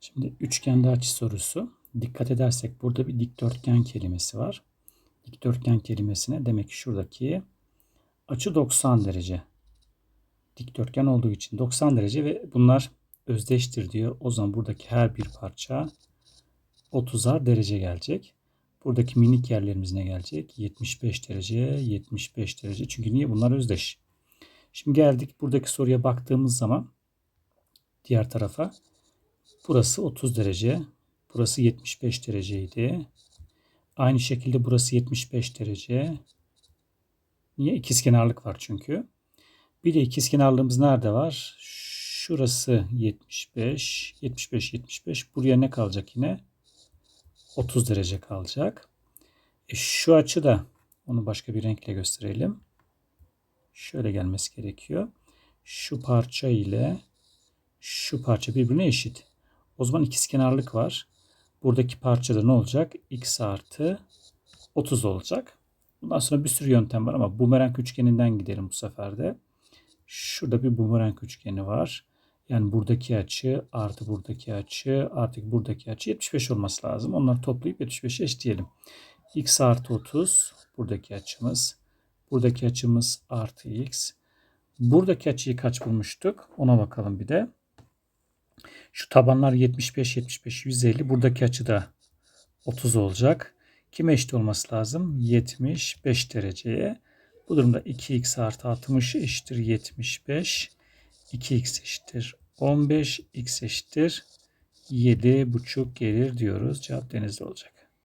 Şimdi üçgende açı sorusu. Dikkat edersek burada bir dikdörtgen kelimesi var. Dikdörtgen kelimesine demek ki şuradaki açı 90 derece. Dikdörtgen olduğu için 90 derece ve bunlar özdeştir diyor. O zaman buradaki her bir parça 30'ar derece gelecek. Buradaki minik yerlerimiz ne gelecek? 75 derece, 75 derece. Çünkü niye? Bunlar özdeş. Şimdi geldik buradaki soruya baktığımız zaman diğer tarafa burası 30 derece, burası 75 dereceydi. Aynı şekilde burası 75 derece. Niye? İkizkenarlık var çünkü. Bir de ikizkenarlığımız nerede var? Şurası 75, 75, 75. Buraya ne kalacak yine? 30 derece kalacak. E şu açı da onu başka bir renkle gösterelim. Şöyle gelmesi gerekiyor. Şu parça ile şu parça birbirine eşit. O zaman ikizkenarlık var. Buradaki parçada ne olacak? x artı 30 olacak. Bundan sonra bir sürü yöntem var ama bumerang üçgeninden gidelim bu sefer de. Şurada bir bumerang üçgeni var. Yani buradaki açı artı buradaki açı artık buradaki açı 75 olması lazım. Onları toplayıp 75'e eşitleyelim. x artı 30 buradaki açımız. Buradaki açımız artı x. Buradaki açıyı kaç bulmuştuk? Ona bakalım bir de. Şu tabanlar 75, 75, 150. Buradaki açı da 30 olacak. Kime eşit olması lazım? 75 dereceye. Bu durumda 2x artı 60 eşittir 75. 2x eşittir 15. x eşittir 7,5 gelir diyoruz. Cevap denizde olacak.